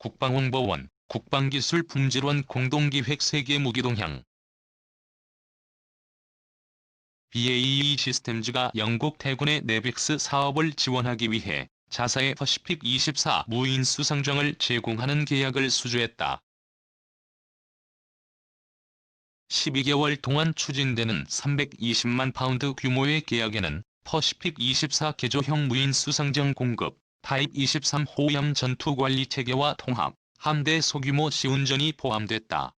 국방홍보원, 국방기술품질원 공동기획 세계 무기동향 BAE 시스템즈가 영국 태군의 네빅스 사업을 지원하기 위해 자사의 퍼시픽 24 무인 수상정을 제공하는 계약을 수주했다. 12개월 동안 추진되는 320만 파운드 규모의 계약에는 퍼시픽 24 개조형 무인 수상정 공급, 타입 23 호위함 전투 관리 체계와 통합, 함대 소규모 시운전이 포함됐다.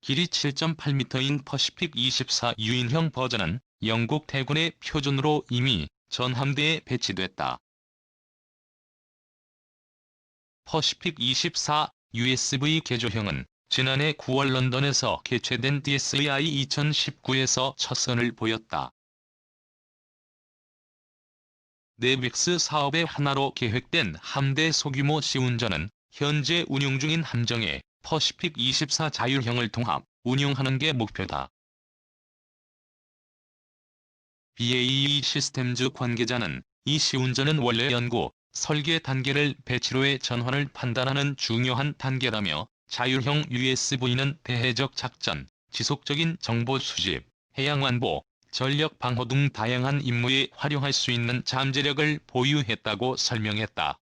길이 7.8m인 퍼시픽 24 유인형 버전은 영국 태군의 표준으로 이미 전 함대에 배치됐다. 퍼시픽 24 USV 개조형은 지난해 9월 런던에서 개최된 DSEI 2019에서 첫 선을 보였다. 네빅스 사업의 하나로 계획된 함대 소규모 시운전은 현재 운용 중인 함정에 퍼시픽 24 자율형을 통합, 운용하는 게 목표다. BAE 시스템즈 관계자는 이 시운전은 원래 연구, 설계 단계를 배치로의 전환을 판단하는 중요한 단계라며 자율형 USV는 대해적 작전, 지속적인 정보 수집, 해양 안보, 전력 방호 등 다양한 임무에 활용할 수 있는 잠재력을 보유했다고 설명했다.